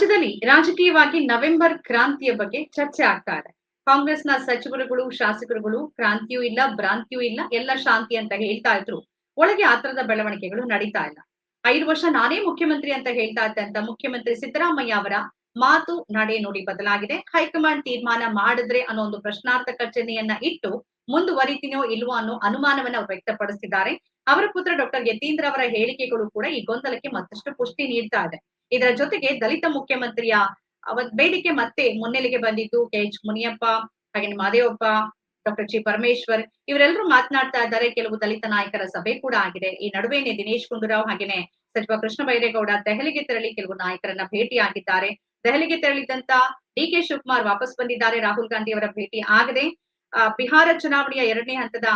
ರಾಜ್ಯದಲ್ಲಿ ರಾಜಕೀಯವಾಗಿ ನವೆಂಬರ್ ಕ್ರಾಂತಿಯ ಬಗ್ಗೆ ಚರ್ಚೆ ಆಗ್ತಾ ಇದೆ. ಕಾಂಗ್ರೆಸ್ನ ಸಚಿವರುಗಳು, ಶಾಸಕರುಗಳು, ಕ್ರಾಂತಿಯೂ ಇಲ್ಲ, ಭ್ರಾಂತಿಯೂ ಇಲ್ಲ, ಎಲ್ಲ ಶಾಂತಿ ಅಂತ ಹೇಳ್ತಾ ಇದ್ರು. ಒಳಗೆ ಆತರದ ಬೆಳವಣಿಗೆಗಳು ನಡೀತಾ ಇಲ್ಲ. ಐದು ವರ್ಷ ನಾನೇ ಮುಖ್ಯಮಂತ್ರಿ ಅಂತ ಹೇಳ್ತಾ ಇದ್ದಂತ ಮುಖ್ಯಮಂತ್ರಿ ಸಿದ್ದರಾಮಯ್ಯ ಅವರ ಮಾತು ನಡೆ ನೋಡಿ ಬದಲಾಗಿದೆ. ಹೈಕಮಾಂಡ್ ತೀರ್ಮಾನ ಮಾಡಿದ್ರೆ ಅನ್ನೋ ಒಂದು ಪ್ರಶ್ನಾರ್ಥಕ ಚಿಹ್ನೆಯನ್ನ ಇಟ್ಟು ಮುಂದುವರಿತೀನೋ ಇಲ್ವೋ ಅನ್ನೋ ಅನುಮಾನವನ್ನ ವ್ಯಕ್ತಪಡಿಸಿದ್ದಾರೆ ಅವರ ಪುತ್ರ ಡಾಕ್ಟರ್ ಯತೀಂದ್ರ ಅವರ ಹೇಳಿಕೆಗಳು ಕೂಡ ಈ ಗೊಂದಲಕ್ಕೆ ಮತ್ತಷ್ಟು ಪುಷ್ಟಿ ನೀಡ್ತಾ ಇದೆ. ಇದರ ಜೊತೆಗೆ ದಲಿತ ಮುಖ್ಯಮಂತ್ರಿಯ ಬೇಡಿಕೆ ಮತ್ತೆ ಮುನ್ನೆಲೆಗೆ ಬಂದಿದ್ದು ಕೆ ಎಚ್ ಮುನಿಯಪ್ಪ, ಹಾಗೆ ಮಾದೇವಪ್ಪ ಡಾಕ್ಟರ್ ಜಿ ಪರಮೇಶ್ವರ್, ಇವರೆಲ್ಲರೂ ಮಾತನಾಡ್ತಾ ಇದ್ದಾರೆ. ಕೆಲವು ದಲಿತ ನಾಯಕರ ಸಭೆ ಕೂಡ ಆಗಿದೆ. ಈ ನಡುವೆನೆ ದಿನೇಶ್ ಗುಂಡೂರಾವ್ ಹಾಗೇನೆ ಸಚಿವ ಕೃಷ್ಣ ಬೈರೇಗೌಡ ದೆಹಲಿಗೆ ತೆರಳಿ ಕೆಲವು ನಾಯಕರನ್ನ ಭೇಟಿಯಾಗಿದ್ದಾರೆ. ದೆಹಲಿಗೆ ತೆರಳಿದಂತ ಡಿ ಕೆ ಶಿವಕುಮಾರ್ ವಾಪಸ್ ಬಂದಿದ್ದಾರೆ. ರಾಹುಲ್ ಗಾಂಧಿ ಅವರ ಭೇಟಿ ಆಗದೆ ಬಿಹಾರ ಚುನಾವಣೆಯ ಎರಡನೇ ಹಂತದ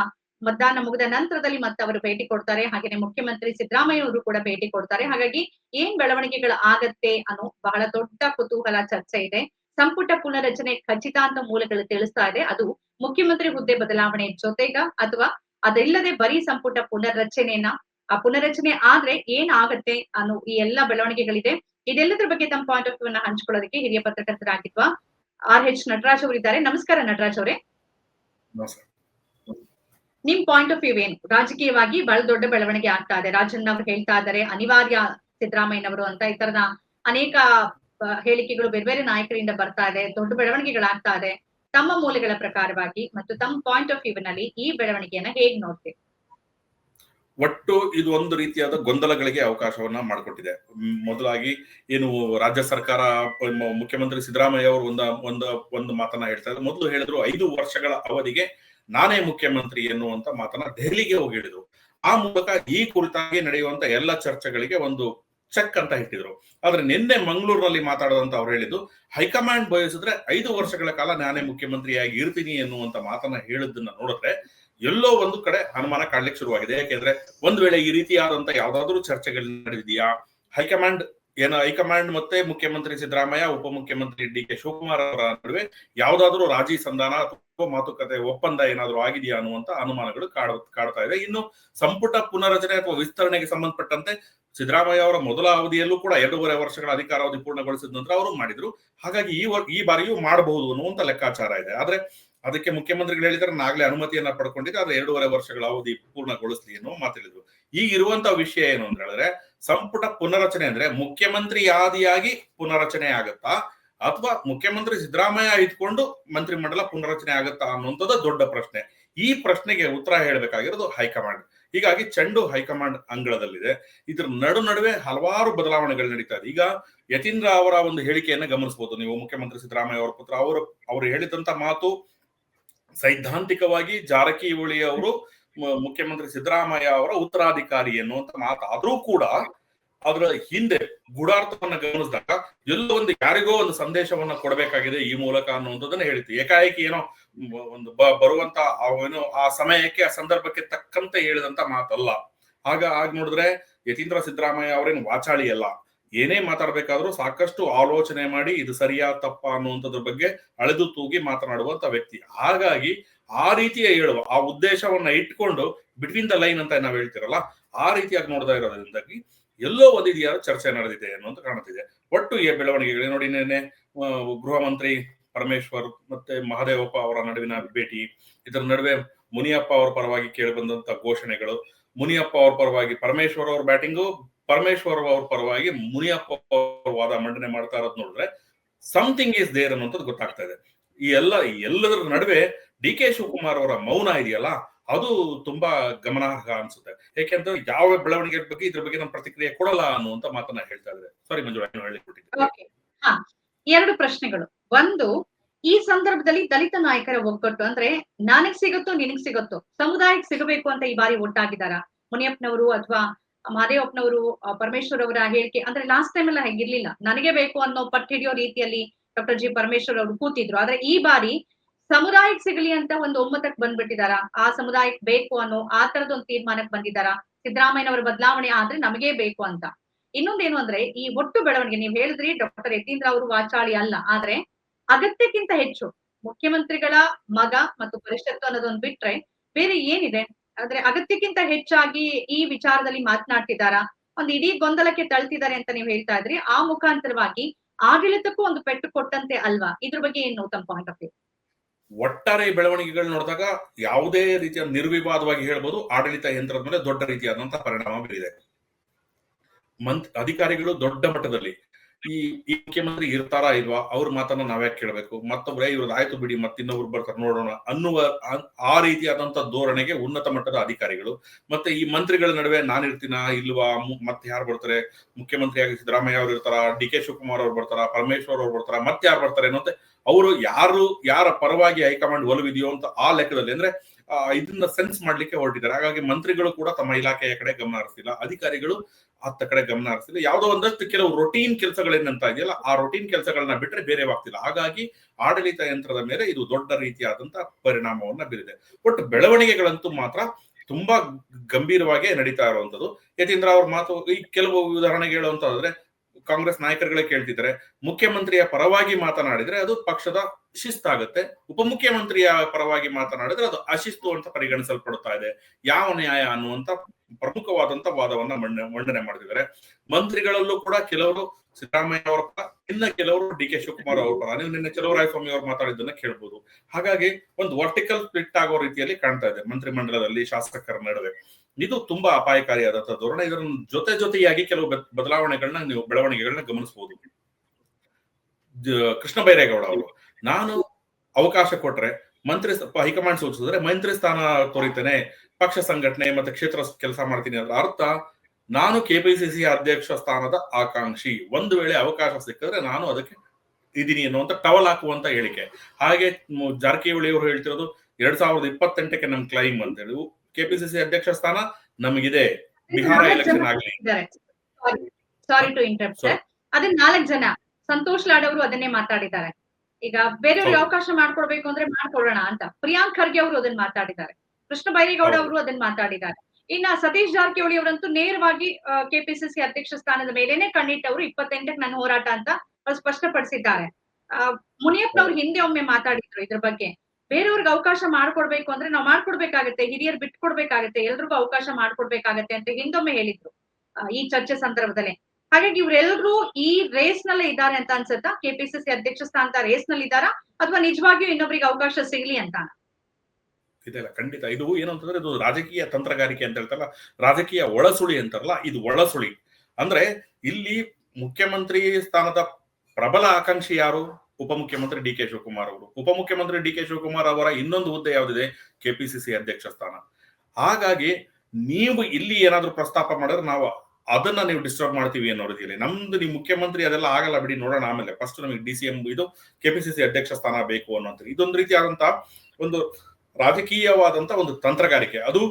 ಮತದಾನ ಮುಗಿದ ನಂತರದಲ್ಲಿ ಮತ್ತೆ ಅವರು ಭೇಟಿ ಕೊಡ್ತಾರೆ. ಹಾಗೇನೆ ಮುಖ್ಯಮಂತ್ರಿ ಸಿದ್ದರಾಮಯ್ಯ ಅವರು ಕೂಡ ಭೇಟಿ ಕೊಡ್ತಾರೆ. ಹಾಗಾಗಿ ಏನ್ ಬೆಳವಣಿಗೆಗಳು ಆಗತ್ತೆ ಅನ್ನೋ ಬಹಳ ದೊಡ್ಡ ಕುತೂಹಲ ಚರ್ಚೆ ಇದೆ. ಸಂಪುಟ ಪುನರಚನೆ ಖಚಿತ ಅಂತ ಮೂಲಗಳು ತಿಳಿಸ್ತಾ ಇದೆ. ಅದು ಮುಖ್ಯಮಂತ್ರಿ ಹುದ್ದೆ ಬದಲಾವಣೆ ಜೊತೆಗ ಅಥವಾ ಅದಿಲ್ಲದೆ ಬರೀ ಸಂಪುಟ ಪುನರ್ರಚನೆಯನ್ನ ಆ ಪುನರಚನೆ ಆದ್ರೆ ಏನ್ ಆಗತ್ತೆ ಅನ್ನೋ ಈ ಎಲ್ಲಾ ಬೆಳವಣಿಗೆಗಳಿದೆ. ಇದೆಲ್ಲದ್ರ ಬಗ್ಗೆ ತಮ್ಮ ಪಾಯಿಂಟ್ ಆಫ್ ವ್ಯೂ ಅನ್ನ ಹಂಚ್ಕೊಳ್ಳೋದಕ್ಕೆ ಹಿರಿಯ ಪತ್ರಕರ್ತರಾಗಿದ್ವಾ ಆರ್ ಎಚ್ ನಟರಾಜ್ ಅವರಿದ್ದಾರೆ. ನಮಸ್ಕಾರ ನಟರಾಜ್ ಅವರೇ. ನಿಮ್ ಪಾಯಿಂಟ್ ಆಫ್ ವ್ಯೂ ಏನು? ರಾಜಕೀಯವಾಗಿ ಬಹಳ ದೊಡ್ಡ ಬೆಳವಣಿಗೆ ಆಗ್ತಾ ಇದೆ. ರಾಜನ್ ಅವರು ಹೇಳ್ತಾ ಇದ್ದಾರೆ, ಅನಿವಾರ್ಯ ಸಿದ್ದರಾಮಯ್ಯನವರು ಅಂತ ಈ ತರದ ಅನೇಕ ಹೇಳಿಕೆಗಳು ಬೇರೆ ಬೇರೆ ನಾಯಕರಿಂದ ಬರ್ತಾ ಇದೆ, ದೊಡ್ಡ ಬೆಳವಣಿಗೆಗಳಾಗ್ತಾ ಇದೆ. ತಮ್ಮ ಮೂಲಗಳ ಪ್ರಕಾರವಾಗಿ ಮತ್ತು ತಮ್ಮ ಪಾಯಿಂಟ್ ಆಫ್ ವ್ಯೂ ನಲ್ಲಿ ಈ ಬೆಳವಣಿಗೆಯನ್ನ ಹೇಗ್ ನೋಡ್ತೀವಿ ಒಟ್ಟು ಇದು ಒಂದು ರೀತಿಯಾದ ಗೊಂದಲಗಳಿಗೆ ಅವಕಾಶವನ್ನ ಮಾಡಿಕೊಟ್ಟಿದೆ. ಮೊದಲಾಗಿ ಏನು ರಾಜ್ಯ ಸರ್ಕಾರ ಮುಖ್ಯಮಂತ್ರಿ ಸಿದ್ದರಾಮಯ್ಯ ಅವರು ಒಂದ, ಒಂದು ಒಂದು ಮಾತನ್ನ ಹೇಳ್ತಾ ಇದ್ದಾರೆ. ಮೊದಲು ಹೇಳಿದ್ರು ಐದು ವರ್ಷಗಳ ಅವಧಿಗೆ ನಾನೇ ಮುಖ್ಯಮಂತ್ರಿ ಎನ್ನುವಂತ ಮಾತನ್ನ ದೆಹಲಿಗೆ ಹೋಗಿ ಹೇಳಿದ್ರು ಆ ಮೂಲಕ ಈ ಕುರಿತಾಗಿ ನಡೆಯುವಂತ ಎಲ್ಲ ಚರ್ಚೆಗಳಿಗೆ ಒಂದು ಚೆಕ್ ಅಂತ ಇಟ್ಟಿದ್ರು. ಆದ್ರೆ ನಿನ್ನೆ ಮಂಗಳೂರಿನಲ್ಲಿ ಮಾತಾಡೋದಂತ ಅವ್ರು ಹೇಳಿದ್ದು, ಹೈಕಮಾಂಡ್ ಬಯಸಿದ್ರೆ ಐದು ವರ್ಷಗಳ ಕಾಲ ನಾನೇ ಮುಖ್ಯಮಂತ್ರಿಯಾಗಿ ಇರ್ತೀನಿ ಎನ್ನುವಂತ ಮಾತನ್ನ ಹೇಳಿದ್ದನ್ನ ನೋಡಿದ್ರೆ ಎಲ್ಲೋ ಒಂದು ಕಡೆ ಅನುಮಾನ ಕಾಡ್ಲಿಕ್ಕೆ ಶುರುವಾಗಿದೆ. ಯಾಕೆಂದ್ರೆ ಒಂದ್ ವೇಳೆ ಈ ರೀತಿಯಾದಂತ ಯಾವ್ದಾದ್ರು ಚರ್ಚೆಗಳು ನಡೆದಿದೆಯಾ? ಹೈಕಮಾಂಡ್ ಏನೋ ಹೈಕಮಾಂಡ್ ಮತ್ತೆ ಮುಖ್ಯಮಂತ್ರಿ ಸಿದ್ದರಾಮಯ್ಯ, ಉಪಮುಖ್ಯಮಂತ್ರಿ ಡಿ ಕೆ ಶಿವಕುಮಾರ್ ಅವರ ನಡುವೆ ಯಾವ್ದಾದ್ರು ರಾಜಿ ಸಂಧಾನ ಅಥವಾ ಮಾತುಕತೆ ಒಪ್ಪಂದ ಏನಾದರೂ ಆಗಿದೆಯಾ ಅನ್ನುವಂತ ಅನುಮಾನಗಳು ಕಾಡ, ಕಾಡ್ತಾ ಇದೆ. ಇನ್ನು ಸಂಪುಟ ಪುನರಚನೆ ಅಥವಾ ವಿಸ್ತರಣೆಗೆ ಸಂಬಂಧಪಟ್ಟಂತೆ ಸಿದ್ದರಾಮಯ್ಯ ಅವರ ಮೊದಲ ಅವಧಿಯಲ್ಲೂ ಕೂಡ ಎರಡೂವರೆ ವರ್ಷಗಳ ಅಧಿಕಾರಾವಧಿ ಪೂರ್ಣಗೊಳಿಸಿದ ನಂತರ ಅವರು ಮಾಡಿದ್ರು. ಹಾಗಾಗಿ ಈ ಈ ಬಾರಿಯೂ ಮಾಡಬಹುದು ಅನ್ನುವಂತ ಲೆಕ್ಕಾಚಾರ ಇದೆ. ಆದ್ರೆ ಅದಕ್ಕೆ ಮುಖ್ಯಮಂತ್ರಿಗಳು ಹೇಳಿದ್ರೆ ನಾಗಲೇ ಅನುಮತಿಯನ್ನ ಪಡ್ಕೊಂಡಿದ್ರೆ ಆದ್ರೆ ಎರಡೂವರೆ ವರ್ಷಗಳ ಅವಧಿ ಪೂರ್ಣಗೊಳಿಸಲಿ ಮಾತು ಹೇಳಿದ್ರು. ಈಗ ಇರುವಂತ ವಿಷಯ ಏನು ಅಂತ ಹೇಳಿದ್ರೆ, ಸಂಪುಟ ಪುನರಚನೆ ಅಂದ್ರೆ ಮುಖ್ಯಮಂತ್ರಿ ಆದಿಯಾಗಿ ಪುನರಚನೆ ಆಗತ್ತಾ ಅಥವಾ ಮುಖ್ಯಮಂತ್ರಿ ಸಿದ್ದರಾಮಯ್ಯ ಇದ್ಕೊಂಡು ಮಂತ್ರಿ ಮಂಡಲ ಪುನರಚನೆ ಆಗುತ್ತಾ ಅನ್ನುವಂಥದ್ದು ದೊಡ್ಡ ಪ್ರಶ್ನೆ. ಈ ಪ್ರಶ್ನೆಗೆ ಉತ್ತರ ಹೇಳಬೇಕಾಗಿರೋದು ಹೈಕಮಾಂಡ್. ಹೀಗಾಗಿ ಚೆಂಡು ಹೈಕಮಾಂಡ್ ಅಂಗಳದಲ್ಲಿದೆ. ಇದ್ರ ನಡು ನಡುವೆ ಹಲವಾರು ಬದಲಾವಣೆಗಳು ನಡೀತಾ ಇದೆ. ಈಗ ಯತೀಂದ್ರ ಅವರ ಒಂದು ಹೇಳಿಕೆಯನ್ನು ಗಮನಿಸಬಹುದು ನೀವು, ಮುಖ್ಯಮಂತ್ರಿ ಸಿದ್ದರಾಮಯ್ಯ ಅವರ ಪುತ್ರ. ಅವರು ಅವರು ಹೇಳಿದಂತ ಮಾತು ಸೈದ್ಧಾಂತಿಕವಾಗಿ ಜಾರಕಿಹೊಳಿ ಅವರು ಮುಖ್ಯಮಂತ್ರಿ ಸಿದ್ದರಾಮಯ್ಯ ಅವರ ಉತ್ತರಾಧಿಕಾರಿ ಎನ್ನುವಂತ ಮಾತು ಆದ್ರೂ ಕೂಡ ಅದರ ಹಿಂದೆ ಗೂಢಾರ್ಥವನ್ನ ಗಮನಿಸಿದಾಗ ಎಲ್ಲೋ ಒಂದು ಯಾರಿಗೋ ಒಂದು ಸಂದೇಶವನ್ನ ಕೊಡಬೇಕಾಗಿದೆ ಈ ಮೂಲಕ ಅನ್ನುವಂಥದ್ದನ್ನ ಹೇಳಿತ್ತು. ಏಕಾಏಕಿ ಏನೋ ಒಂದು ಬ- ಬರುವಂತ ಏನೋ ಆ ಸಮಯಕ್ಕೆ, ಆ ಸಂದರ್ಭಕ್ಕೆ ತಕ್ಕಂತೆ ಹೇಳಿದಂತ ಮಾತಲ್ಲ. ಆಗ ಆಗ ನೋಡಿದ್ರೆ ಯತೀಂದ್ರ ಸಿದ್ದರಾಮಯ್ಯ ಅವರೇನು ವಾಚಾಳಿ ಅಲ್ಲ. ಏನೇ ಮಾತಾಡ್ಬೇಕಾದ್ರೂ ಸಾಕಷ್ಟು ಆಲೋಚನೆ ಮಾಡಿ ಇದು ಸರಿಯಾ, ತಪ್ಪ ಅನ್ನುವಂಥದ್ರ ಬಗ್ಗೆ ಅಳೆದು ತೂಗಿ ಮಾತನಾಡುವಂತ ವ್ಯಕ್ತಿ. ಹಾಗಾಗಿ ಆ ರೀತಿಯ ಹೇಳುವ, ಆ ಉದ್ದೇಶವನ್ನ ಇಟ್ಕೊಂಡು ಬಿಟ್ವೀನ್ ದ ಲೈನ್ ಅಂತ ನಾವ್ ಹೇಳ್ತಿರಲ್ಲ, ಆ ರೀತಿಯಾಗಿ ನೋಡ್ತಾ ಇರೋದ್ರಿಂದಾಗಿ ಎಲ್ಲೋ ಒಂದು ರೀತಿಯಾದ ಚರ್ಚೆ ನಡೆದಿದೆ ಅನ್ನುವಂತ ಕಾಣುತ್ತಿದೆ. ಒಟ್ಟು ಈ ಬೆಳವಣಿಗೆಗಳು ನೋಡಿ ನಿನ್ನೆ ಗೃಹ ಮಂತ್ರಿ ಪರಮೇಶ್ವರ್ ಮತ್ತೆ ಮಹದೇವಪ್ಪ ಅವರ ನಡುವಿನ ಭೇಟಿ, ಇದರ ನಡುವೆ ಮುನಿಯಪ್ಪ ಅವರ ಪರವಾಗಿ ಕೇಳಿ ಬಂದಂತ ಘೋಷಣೆಗಳು, ಮುನಿಯಪ್ಪ ಅವರ ಪರವಾಗಿ ಪರಮೇಶ್ವರ್ ಅವ್ರ ಬ್ಯಾಟಿಂಗು, ಪರಮೇಶ್ವರ್ ಅವ್ರ ಪರವಾಗಿ ಮುನಿಯಪ್ಪ ಅವ್ರ ವಾದ ಮಂಡನೆ ಮಾಡ್ತಾ ಇರೋದು ನೋಡಿದ್ರೆ ಸಮಥಿಂಗ್ ಇಸ್ ದೇರ್ ಅನ್ನುವಂಥದ್ದು ಗೊತ್ತಾಗ್ತಾ ಇದೆ. ಈ ಎಲ್ಲ ಎಲ್ಲದರ ನಡುವೆ ಡಿ ಕೆ ಶಿವಕುಮಾರ್ ಅವರ ಮೌನ ಇದೆಯಲ್ಲ ಅದು ತುಂಬಾ ಗಮನಾರ್ಹ ಅನ್ಸುತ್ತೆ. ಯಾಕೆಂದ್ರೆ ಯಾವ ಬೆಳವಣಿಗೆ ಬಗ್ಗೆ ಇದ್ರ ಬಗ್ಗೆ ನಮ್ಮ ಪ್ರತಿಕ್ರಿಯೆ ಕೊಡಲ್ಲ ಅನ್ನುವಂತ ಮಾತನ್ನ ಹೇಳ್ತಾ ಇದ್ದಾರೆ. ಸಾರಿ ಮಂಜು ಹೇಳಿಕೊಟ್ಟಿದ್ದೆ ಎರಡು ಪ್ರಶ್ನೆಗಳು. ಒಂದು, ಈ ಸಂದರ್ಭದಲ್ಲಿ ದಲಿತ ನಾಯಕರ ಒಗ್ಗಟ್ಟು ಅಂದ್ರೆ ನನಗ್ ಸಿಗುತ್ತೋ ನಿನಗ್ ಸಿಗುತ್ತೋ, ಸಮುದಾಯಕ್ಕೆ ಸಿಗಬೇಕು ಅಂತ ಈ ಬಾರಿ ಒಟ್ಟಾಗಿದ್ದಾರಾ? ಮುನಿಯಪ್ಪನವರು ಅಥವಾ ಮಹದೇವಪ್ಪನವರು ಪರಮೇಶ್ವರ್ ಅವರ ಹೇಳಿಕೆ ಅಂದ್ರೆ ಲಾಸ್ಟ್ ಟೈಮ್ ಎಲ್ಲ ಹೇಗಿರ್ಲಿಲ್ಲ. ನನಗೆ ಬೇಕು ಅನ್ನೋ ಪಟ್ಟಿಡಿಯೋ ರೀತಿಯಲ್ಲಿ ಡಾಕ್ಟರ್ ಜಿ. ಪರಮೇಶ್ವರ್ ಅವರು ಕೂತಿದ್ರು. ಆದ್ರೆ ಈ ಬಾರಿ ಸಮುದಾಯಕ್ಕೆ ಸಿಗಲಿ ಅಂತ ಒಂದು ಒಮ್ಮತಕ್ಕೆ ಬಂದ್ಬಿಟ್ಟಿದಾರ? ಆ ಸಮುದಾಯಕ್ಕೆ ಬೇಕು ಅನ್ನೋ ಆ ತರದ ಒಂದು ತೀರ್ಮಾನಕ್ಕೆ ಬಂದಿದಾರ? ಸಿದ್ದರಾಮಯ್ಯನವರ ಬದಲಾವಣೆ ಆದ್ರೆ ನಮಗೇ ಬೇಕು ಅಂತ. ಇನ್ನೊಂದೇನು ಅಂದ್ರೆ ಈ ಒಟ್ಟು ಬೆಳವಣಿಗೆ, ನೀವು ಹೇಳಿದ್ರಿ ಡಾಕ್ಟರ್ ಯತೀಂದ್ರ ಅವರು ವಾಚಾಳಿ ಅಲ್ಲ, ಆದ್ರೆ ಅಗತ್ಯಕ್ಕಿಂತ ಹೆಚ್ಚು ಮುಖ್ಯಮಂತ್ರಿಗಳ ಮಗ ಮತ್ತು ಪರಿಷತ್ತು ಅನ್ನೋದೊಂದು ಬಿಟ್ರೆ ಬೇರೆ ಏನಿದೆ? ಆದ್ರೆ ಅಗತ್ಯಕ್ಕಿಂತ ಹೆಚ್ಚಾಗಿ ಈ ವಿಚಾರದಲ್ಲಿ ಮಾತನಾಡ್ತಿದ್ದಾರಾ ಒಂದು ಇಡೀ ಗೊಂದಲಕ್ಕೆ ತಳ್ತಿದ್ದಾರೆ ಅಂತ ನೀವು ಹೇಳ್ತಾ ಇದ್ರಿ. ಆ ಮುಖಾಂತರವಾಗಿ ಆಡಳಿತಕ್ಕೂ ಒಂದು ಪೆಟ್ಟು ಕೊಟ್ಟಂತೆ ಅಲ್ವಾ? ಇದ್ರ ಬಗ್ಗೆ ಏನು ತಮ್ಮ ಪಾಯಿಂಟ್ ಆಫ್ ಒಟ್ಟಾರೆ ಬೆಳವಣಿಗೆಗಳು ನೋಡಿದಾಗ ಯಾವುದೇ ರೀತಿಯ ನಿರ್ವಿವಾದವಾಗಿ ಹೇಳ್ಬೋದು, ಆಡಳಿತ ಯಂತ್ರದ ಮೇಲೆ ದೊಡ್ಡ ರೀತಿಯಾದಂತಹ ಪರಿಣಾಮ ಬೀರಿದೆ. ಮಂತ್, ಅಧಿಕಾರಿಗಳು ದೊಡ್ಡ ಮಟ್ಟದಲ್ಲಿ ಈ ಈ ಮುಖ್ಯಮಂತ್ರಿ ಇರ್ತಾರಾ ಇಲ್ವಾ? ಅವ್ರ ಮಾತನ್ನ ನಾವ್ಯಾಕೆ ಕೇಳಬೇಕು? ಮತ್ತೊಬ್ರೆ ಇವ್ರದ್ದು ಆಯ್ತು ಬಿಡಿ ಮತ್ತಿನ್ನೊಬ್ರು ಬರ್ತಾರೆ ನೋಡೋಣ ಅನ್ನುವ ಆ- ರೀತಿಯಾದಂತ ಧೋರಣೆಗೆ ಉನ್ನತ ಮಟ್ಟದ ಅಧಿಕಾರಿಗಳು. ಮತ್ತೆ ಈ ಮಂತ್ರಿಗಳ ನಡುವೆ ನಾನು ಇರ್ತೀನ ಇಲ್ವಾ? ಮತ್ತೆ ಯಾರು ಬರ್ತಾರೆ? ಮುಖ್ಯಮಂತ್ರಿಯಾಗಿ ಸಿದ್ದರಾಮಯ್ಯ ಅವ್ರು ಇರ್ತಾರ? ಡಿ ಕೆ ಶಿವಕುಮಾರ್ ಅವ್ರು ಬರ್ತಾರ? ಪರಮೇಶ್ವರ್ ಅವ್ರು ಬರ್ತಾರ? ಮತ್ತೆ ಯಾರು ಬರ್ತಾರೆ ಅನ್ನೋಂತೆ ಅವರು ಯಾರು, ಯಾರ ಪರವಾಗಿ ಹೈಕಮಾಂಡ್ ಒಲವಿದೆಯೋ ಅಂತ ಆ ಲೆಕ್ಕದಲ್ಲಿ ಅಂದ್ರೆ ಇದನ್ನ ಸೆನ್ಸ್ ಮಾಡ್ಲಿಕ್ಕೆ ಹೊರಟಿದ್ದಾರೆ. ಹಾಗಾಗಿ ಮಂತ್ರಿಗಳು ಕೂಡ ತಮ್ಮ ಇಲಾಖೆಯ ಕಡೆ ಗಮನ ಹರಿಸಿಲ್ಲ. ಅಧಿಕಾರಿಗಳು ಅತ್ತ ಕಡೆ ಗಮನ ಹರಿಸಿಲ್ಲ. ಯಾವುದೋ ಒಂದಷ್ಟು ಕೆಲವು ರೊಟೀನ್ ಕೆಲಸಗಳೇನಂತ ಇದೆಯಲ್ಲ, ಆ ರೊಟೀನ್ ಕೆಲಸಗಳನ್ನ ಬಿಟ್ರೆ ಬೇರೆವಾಗ್ತಿಲ್ಲ ಹಾಗಾಗಿ ಆಡಳಿತ ಯಂತ್ರದ ಮೇಲೆ ಇದು ದೊಡ್ಡ ರೀತಿಯಾದಂತಹ ಪರಿಣಾಮವನ್ನ ಬೀರಿದೆ. ಒಟ್ಟು ಬೆಳವಣಿಗೆಗಳಂತೂ ಮಾತ್ರ ತುಂಬಾ ಗಂಭೀರವಾಗಿ ನಡೀತಾ ಇರುವಂತದ್ದು. ಯಾಕೆಂದ್ರೆ ಅವ್ರ ಮಾತು ಈ ಕೆಲವು ಉದಾಹರಣೆಗೆ ಹೇಳುವಂತಾದ್ರೆ ಕಾಂಗ್ರೆಸ್ ನಾಯಕರುಗಳೇ ಕೇಳ್ತಿದ್ದಾರೆ. ಮುಖ್ಯಮಂತ್ರಿಯ ಪರವಾಗಿ ಮಾತನಾಡಿದ್ರೆ ಅದು ಪಕ್ಷದ ಶಿಸ್ತಾಗುತ್ತೆ. ಉಪಮುಖ್ಯಮಂತ್ರಿಯ ಪರವಾಗಿ ಮಾತನಾಡಿದ್ರೆ ಅದು ಅಶಿಸ್ತು ಅಂತ ಪರಿಗಣಿಸಲ್ಪಡ್ತಾ ಇದೆ. ಯಾವ ನ್ಯಾಯ ಅನ್ನುವಂತ ಪ್ರಮುಖವಾದಂತ ವಾದವನ್ನ ಮಂಡನೆ ಮಂಡನೆ ಮಾಡ್ತಿದ್ದಾರೆ. ಮಂತ್ರಿಗಳಲ್ಲೂ ಕೂಡ ಕೆಲವರು ಸಿದ್ದರಾಮಯ್ಯ ಅವರ ಪರ, ಇನ್ನ ಕೆಲವರು ಡಿ ಕೆ ಶಿವಕುಮಾರ್ ಅವರ ಪರ, ನೀವು ನಿನ್ನೆ ಚಲುವರಾಯಸ್ವಾಮಿ ಅವರು ಮಾತಾಡಿದ್ದನ್ನ ಕೇಳ್ಬೋದು. ಹಾಗಾಗಿ ಒಂದು ವರ್ಟಿಕಲ್ ಸ್ಪ್ಲಿಟ್ ಆಗೋ ರೀತಿಯಲ್ಲಿ ಕಾಣ್ತಾ ಇದೆ ಮಂತ್ರಿಮಂಡಲದಲ್ಲಿ ಶಾಸಕರ ನಡುವೆ. ಇದು ತುಂಬಾ ಅಪಾಯಕಾರಿಯಾದಂತಹ ಧೋರಣೆ. ಇದರ ಜೊತೆ ಜೊತೆಯಾಗಿ ಕೆಲವು ಬದ್- ಬದಲಾವಣೆಗಳನ್ನ ನೀವು ಬೆಳವಣಿಗೆಗಳನ್ನ ಗಮನಿಸಬಹುದು ಕೃಷ್ಣ ಬೈರೇಗೌಡ ಅವರು. ನಾನು ಅವಕಾಶ ಕೊಟ್ರೆ ಮಂತ್ರಿ ಹೈಕಮಾಂಡ್ ಸೂಚಿಸಿದ್ರೆ ಮಂತ್ರಿ ಸ್ಥಾನ ತೋರಿತೇನೆ, ಪಕ್ಷ ಸಂಘಟನೆ ಮತ್ತೆ ಕ್ಷೇತ್ರ ಕೆಲಸ ಮಾಡ್ತೀನಿ ಅದರ ಅರ್ಥ. ನಾನು ಕೆಪಿಸಿಸಿ ಅಧ್ಯಕ್ಷ ಸ್ಥಾನದ ಆಕಾಂಕ್ಷಿ. ಒಂದು ವೇಳೆ ಅವಕಾಶ ಸಿಕ್ಕಿದ್ರೆ ನಾನು ಅದಕ್ಕೆ ಇದೀನಿ ಅನ್ನುವಂತ ಟವಲ್ ಹಾಕುವಂತ ಹೇಳಿಕೆ. ಹಾಗೆ ಜಾರಕಿಹೊಳಿ ಅವರು ಹೇಳ್ತಿರೋದು, ಎರಡ್ ಸಾವಿರದ ಇಪ್ಪತ್ತೆಂಟಕ್ಕೆ ನಮ್ ಕ್ಲೈಮ್ ಅಂತ ಹೇಳಿ ಕೆಪಿಸಿಸಿ ಅಧ್ಯಕ್ಷ ಸ್ಥಾನ ನಮಗಿದೆ. ಬಿಹಾರ ಎಲೆಕ್ಷನ್ ಆಗಲಿ. ಸಾರಿ ಟು ಇಂಟರಪ್ಟ್ ಸರ್ ಅದೇ ನಾಲ್ಕು ಜನ ಸಂತೋಷ್ ಲಾಡ್ ಅವರು ಅದನ್ನೇ ಮಾತಾಡಿದ್ದಾರೆ. ಈಗ ಬೇರೆಯವ್ರಿಗೆ ಅವಕಾಶ ಮಾಡ್ಕೊಡ್ಬೇಕು ಅಂದ್ರೆ ಮಾಡ್ಕೊಡೋಣ ಅಂತ. ಪ್ರಿಯಾಂಕ್ ಖರ್ಗೆ ಅವರು ಅದನ್ನ ಮಾತಾಡಿದ್ದಾರೆ. ಕೃಷ್ಣ ಬೈರೇಗೌಡ. ಅವರು ಅದನ್ನ ಮಾತಾಡಿದ್ದಾರೆ. ಇನ್ನ ಸತೀಶ್ ಜಾರಕಿಹೊಳಿ ಅವರಂತೂ ನೇರವಾಗಿ ಕೆಪಿಸಿಸಿ ಅಧ್ಯಕ್ಷ ಸ್ಥಾನದ ಮೇಲೇನೆ ಕಣ್ಣಿಟ್ಟವರು ಇಪ್ಪತ್ತೆಂಟಕ್ಕೆ ನನ್ನ ಹೋರಾಟ ಅಂತ ಅವ್ರು ಸ್ಪಷ್ಟಪಡಿಸಿದ್ದಾರೆ. ಮುನಿಯಪ್ಪನವ್ರು ಹಿಂದೆ ಒಮ್ಮೆ ಮಾತಾಡಿದ್ರು ಇದ್ರ ಬಗ್ಗೆ. ಬೇರೆಯವ್ರಿಗೆ ಅವಕಾಶ ಮಾಡ್ಕೊಡ್ಬೇಕು ಅಂದ್ರೆ ನಾವು ಮಾಡ್ಕೊಡ್ಬೇಕಾಗತ್ತೆ, ಹಿರಿಯರ್ ಬಿಟ್ಕೊಡ್ಬೇಕಾಗತ್ತೆ, ಎಲ್ರಿಗೂ ಅವಕಾಶ ಮಾಡ್ಕೊಡ್ಬೇಕಾಗತ್ತೆ ಅಂತ ಹಿಂದೊಮ್ಮೆ ಹೇಳಿದ್ರು ಈ ಚರ್ಚೆ ಸಂದರ್ಭದಲ್ಲಿ. ಹಾಗಾಗಿ ಇವ್ರೆಲ್ರೂ ಈ ರೇಸ್ ನಲ್ಲೇ ಇದ್ದಾರೆ ಅಂತ ಅನ್ಸುತ್ತಾ? ಕೆಪಿಸಿಸಿ ಅಧ್ಯಕ್ಷ ಸ್ಥಾನದ ರೇಸ್ನಲ್ಲಿ ಇದ್ದಾರಾ? ಅಥವಾ ನಿಜವಾಗಿಯೂ ಇನ್ನೊಬ್ರಿಗೆ ಅವಕಾಶ ಸಿಗ್ಲಿ ಅಂತ? ಇದೆಲ್ಲ ಖಂಡಿತ, ಇದು ಏನು ಅಂತಂದ್ರೆ ಇದು ರಾಜಕೀಯ ತಂತ್ರಗಾರಿಕೆ ಅಂತ ಹೇಳ್ತಾರಲ್ಲ, ರಾಜಕೀಯ ಒಳಸುಳಿ ಅಂತಾರಲ್ಲ, ಇದು ಒಳಸುಳಿ. ಅಂದ್ರೆ ಇಲ್ಲಿ ಮುಖ್ಯಮಂತ್ರಿ ಸ್ಥಾನದ ಪ್ರಬಲ ಆಕಾಂಕ್ಷಿ ಯಾರು? ಉಪಮುಖ್ಯಮಂತ್ರಿ ಡಿ ಕೆ ಶಿವಕುಮಾರ್ ಅವರು. ಉಪಮುಖ್ಯಮಂತ್ರಿ ಡಿ ಕೆ ಶಿವಕುಮಾರ್ ಅವರ ಇನ್ನೊಂದು ಹುದ್ದೆ ಯಾವ್ದಿದೆ? ಕೆಪಿಸಿಸಿ ಅಧ್ಯಕ್ಷ ಸ್ಥಾನ. ಹಾಗಾಗಿ ನೀವು ಇಲ್ಲಿ ಏನಾದ್ರೂ ಪ್ರಸ್ತಾಪ ಮಾಡಿದ್ರೆ ನಾವು ಅದನ್ನ ನೀವು ಡಿಸ್ಟರ್ಬ್ ಮಾಡ್ತೀವಿ ಅನ್ನೋ ರೀತಿಯಲ್ಲಿ. ನಮ್ದು ನೀವು ಮುಖ್ಯಮಂತ್ರಿ ಅದೆಲ್ಲ ಆಗಲ್ಲ ಬಿಡಿ, ನೋಡೋಣ ಆಮೇಲೆ. ಫಸ್ಟ್ ನಮಗೆ ಡಿ ಸಿ ಎಂ ಇದು ಕೆಪಿಸಿಸಿ ಅಧ್ಯಕ್ಷ ಸ್ಥಾನ ಬೇಕು ಅನ್ನೋಂಥ ಇದೊಂದು ರೀತಿಯಾದಂತ ಒಂದು ರಾಜಕೀಯವಾದಂತ ಒಂದು ತಂತ್ರಗಾರಿಕೆ. ಅದು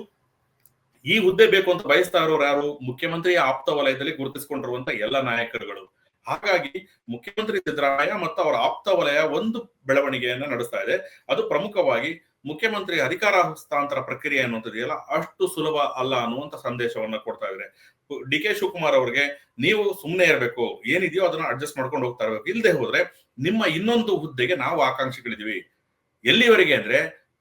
ಈ ಹುದ್ದೆ ಬೇಕು ಅಂತ ಬಯಸ್ತಾ ಇರೋರು ಯಾರು? ಮುಖ್ಯಮಂತ್ರಿ ಆಪ್ತ ವಲಯದಲ್ಲಿ ಗುರುತಿಸಿಕೊಂಡಿರುವಂತ ಎಲ್ಲ ನಾಯಕರುಗಳು. ಹಾಗಾಗಿ ಮುಖ್ಯಮಂತ್ರಿ ಸಿದ್ದರಾಮಯ್ಯ ಮತ್ತು ಅವರ ಆಪ್ತ ವಲಯ ಒಂದು ಬೆಳವಣಿಗೆಯನ್ನ ನಡೆಸ್ತಾ ಇದೆ. ಅದು ಪ್ರಮುಖವಾಗಿ ಮುಖ್ಯಮಂತ್ರಿ ಅಧಿಕಾರ ಹಸ್ತಾಂತರ ಪ್ರಕ್ರಿಯೆ ಅನ್ನುವಂಥದ್ದಿದೆಯಲ್ಲ, ಅಷ್ಟು ಸುಲಭ ಅಲ್ಲ ಅನ್ನುವಂಥ ಸಂದೇಶವನ್ನ ಕೊಡ್ತಾ ಇದ್ದಾರೆ ಡಿ ಕೆ ಶಿವಕುಮಾರ್ ಅವರಿಗೆ ನೀವು ಸುಮ್ಮನೆ ಇರಬೇಕು, ಏನಿದೆಯೋ ಅದನ್ನ ಅಡ್ಜಸ್ಟ್ ಮಾಡ್ಕೊಂಡು ಹೋಗ್ತಾ ಇರಬೇಕು. ಇಲ್ಲದೆ ಹೋದ್ರೆ ನಿಮ್ಮ ಇನ್ನೊಂದು ಹುದ್ದೆಗೆ ನಾವು ಆಕಾಂಕ್ಷಿಗಳಿದೀವಿ ಎಲ್ಲಿವರೆಗೆ ಅಂದ್ರೆ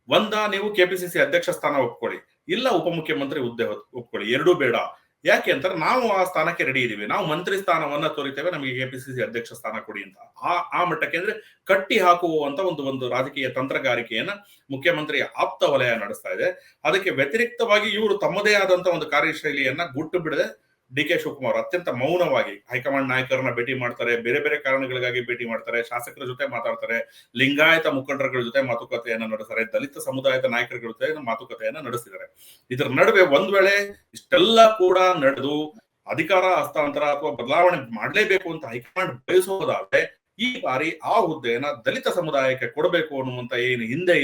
ಒಂದ ನೀವು ಕೆಪಿಸಿಸಿ ಅಧ್ಯಕ್ಷ ಸ್ಥಾನ ಒಪ್ಕೊಳ್ಳಿ, ಇಲ್ಲ ಉಪಮುಖ್ಯಮಂತ್ರಿ ಹುದ್ದೆ ಒಪ್ಕೊಳ್ಳಿ, ಎರಡೂ ಬೇಡ. ಯಾಕೆ ಅಂತಾರೆ ನಾವು ಆ ಸ್ಥಾನಕ್ಕೆ ರೆಡಿ ಇದ್ದೀವಿ. ನಾವು ಮಂತ್ರಿ ಸ್ಥಾನವನ್ನ ತೋರಿತೇವೆ ನಮಗೆ ಕೆಪಿಸಿಸಿ ಅಧ್ಯಕ್ಷ ಸ್ಥಾನ ಕೊಡಿ ಅಂತ. ಆ ಆ ಮಟ್ಟಕ್ಕೆ ಅಂದ್ರೆ ಕಟ್ಟಿ ಹಾಕುವಂತ ಒಂದು ಒಂದು ರಾಜಕೀಯ ತಂತ್ರಗಾರಿಕೆಯನ್ನ ಮುಖ್ಯಮಂತ್ರಿ ಆಪ್ತ ವಲಯ ನಡೆಸ್ತಾ ಇದೆ. ಅದಕ್ಕೆ ವ್ಯತಿರಿಕ್ತವಾಗಿ ಇವರು ತಮ್ಮದೇ ಆದಂತ ಒಂದು ಕಾರ್ಯಶೈಲಿಯನ್ನ ಗುಟ್ಟು ಬಿಡದೆ ಡಿ ಕೆ ಶಿವಕುಮಾರ್ ಅತ್ಯಂತ ಮೌನವಾಗಿ ಹೈಕಮಾಂಡ್ ನಾಯಕರನ್ನ ಭೇಟಿ ಮಾಡ್ತಾರೆ, ಬೇರೆ ಬೇರೆ ಕಾರಣಗಳಿಗಾಗಿ ಭೇಟಿ ಮಾಡ್ತಾರೆ, ಶಾಸಕರ ಜೊತೆ ಮಾತಾಡ್ತಾರೆ, ಲಿಂಗಾಯತ ಮುಖಂಡರುಗಳ ಜೊತೆ ಮಾತುಕತೆಯನ್ನ ನಡೆಸ್ತಾರೆ, ದಲಿತ ಸಮುದಾಯದ ನಾಯಕರುಗಳ ಜೊತೆ ಮಾತುಕತೆಯನ್ನ ನಡೆಸಿದ್ದಾರೆ. ಇದರ ನಡುವೆ ಒಂದ್ ವೇಳೆ ಇಷ್ಟೆಲ್ಲ ಕೂಡ ನಡೆದು ಅಧಿಕಾರ, ಹಸ್ತಾಂತರ ಅಥವಾ ಬದಲಾವಣೆ ಮಾಡಲೇಬೇಕು ಅಂತ ಹೈಕಮಾಂಡ್ ಬಯಸೋದಾದ್ರೆ ಈ ಬಾರಿ ಆ ಹುದ್ದೆಯನ್ನ ದಲಿತ ಸಮುದಾಯಕ್ಕೆ ಕೊಡಬೇಕು ಅನ್ನುವಂತ ಏನು ಹಿಂದೆ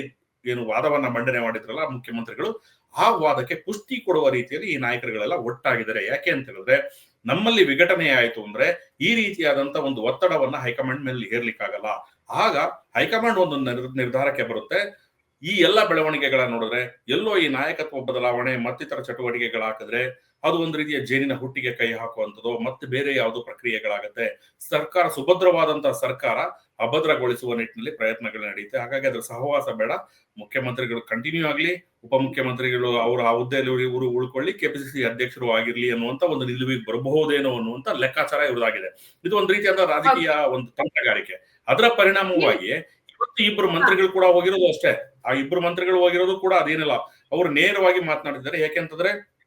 ಏನು ವಾದವನ್ನ ಮಂಡನೆ ಮಾಡಿದ್ರಲ್ಲ ಮುಖ್ಯಮಂತ್ರಿಗಳು, ಆ ವಾದಕ್ಕೆ ಪುಷ್ಟಿ ಕೊಡುವ ರೀತಿಯಲ್ಲಿ ಈ ನಾಯಕರುಗಳೆಲ್ಲ ಒಟ್ಟಾಗಿದ್ದಾರೆ. ಯಾಕೆ ಅಂತ ಹೇಳಿದ್ರೆ, ನಮ್ಮಲ್ಲಿ ವಿಘಟನೆ ಆಯ್ತು ಅಂದ್ರೆ ಈ ರೀತಿಯಾದಂತ ಒಂದು ಒತ್ತಡವನ್ನ ಹೈಕಮಾಂಡ್ ಮೇಲೆ ಹೇರ್ಲಿಕ್ಕಾಗಲ್ಲ. ಆಗ ಹೈಕಮಾಂಡ್ ಒಂದು ನಿರ್- ನಿರ್ಧಾರಕ್ಕೆ ಬರುತ್ತೆ. ಈ ಎಲ್ಲ ಬೆಳವಣಿಗೆಗಳ ನೋಡಿದ್ರೆ ಎಲ್ಲೋ ಈ ನಾಯಕತ್ವ ಬದಲಾವಣೆ ಮತ್ತಿತರ ಚಟುವಟಿಕೆಗಳಾಕಿದ್ರೆ ಅದು ಒಂದು ರೀತಿಯ ಜೇನಿನ ಹುಟ್ಟಿಗೆ ಕೈ ಹಾಕುವಂಥದ್ದು ಮತ್ತೆ ಬೇರೆ ಯಾವುದು ಪ್ರಕ್ರಿಯೆಗಳಾಗತ್ತೆ. ಸರ್ಕಾರ ಸುಭದ್ರವಾದಂತಹ ಸರ್ಕಾರ ಅಭದ್ರಗೊಳಿಸುವ ನಿಟ್ಟಿನಲ್ಲಿ ಪ್ರಯತ್ನಗಳು ನಡೆಯುತ್ತೆ. ಹಾಗಾಗಿ ಅದ್ರ ಸಹವಾಸ ಬೇಡ. ಮುಖ್ಯಮಂತ್ರಿಗಳು ಕಂಟಿನ್ಯೂ ಆಗಲಿ ಉಪಮುಖ್ಯಮಂತ್ರಿಗಳು ಅವರು ಆ ಹುದ್ದೆಯಲ್ಲಿ ಇವರು ಉಳ್ಕೊಳ್ಳಿ ಕೆಪಿಸಿಸಿ ಅಧ್ಯಕ್ಷರು ಆಗಿರ್ಲಿ ಅನ್ನುವಂತ ಒಂದು ನಿಲುವಿಗೆ ಬರಬಹುದೇನೋ ಅನ್ನುವಂತ ಲೆಕ್ಕಾಚಾರ ಇವ್ರದಾಗಿದೆ. ಇದು ಒಂದು ರೀತಿಯಾದ ರಾಜಕೀಯ ಒಂದು ತಂತ್ರಗಾರಿಕೆ. ಅದರ ಪರಿಣಾಮವಾಗಿ ಇವತ್ತು ಇಬ್ಬರು ಮಂತ್ರಿಗಳು ಕೂಡ ಹೋಗಿರೋದು ಅಷ್ಟೇ. ಆ ಇಬ್ರು ಮಂತ್ರಿಗಳು ಹೋಗಿರೋದು ಕೂಡ ಅದೇನಿಲ್ಲ. ಅವರು ನೇರವಾಗಿ ಮಾತನಾಡಿದ್ದಾರೆ. ಯಾಕೆಂತಂದ್ರೆ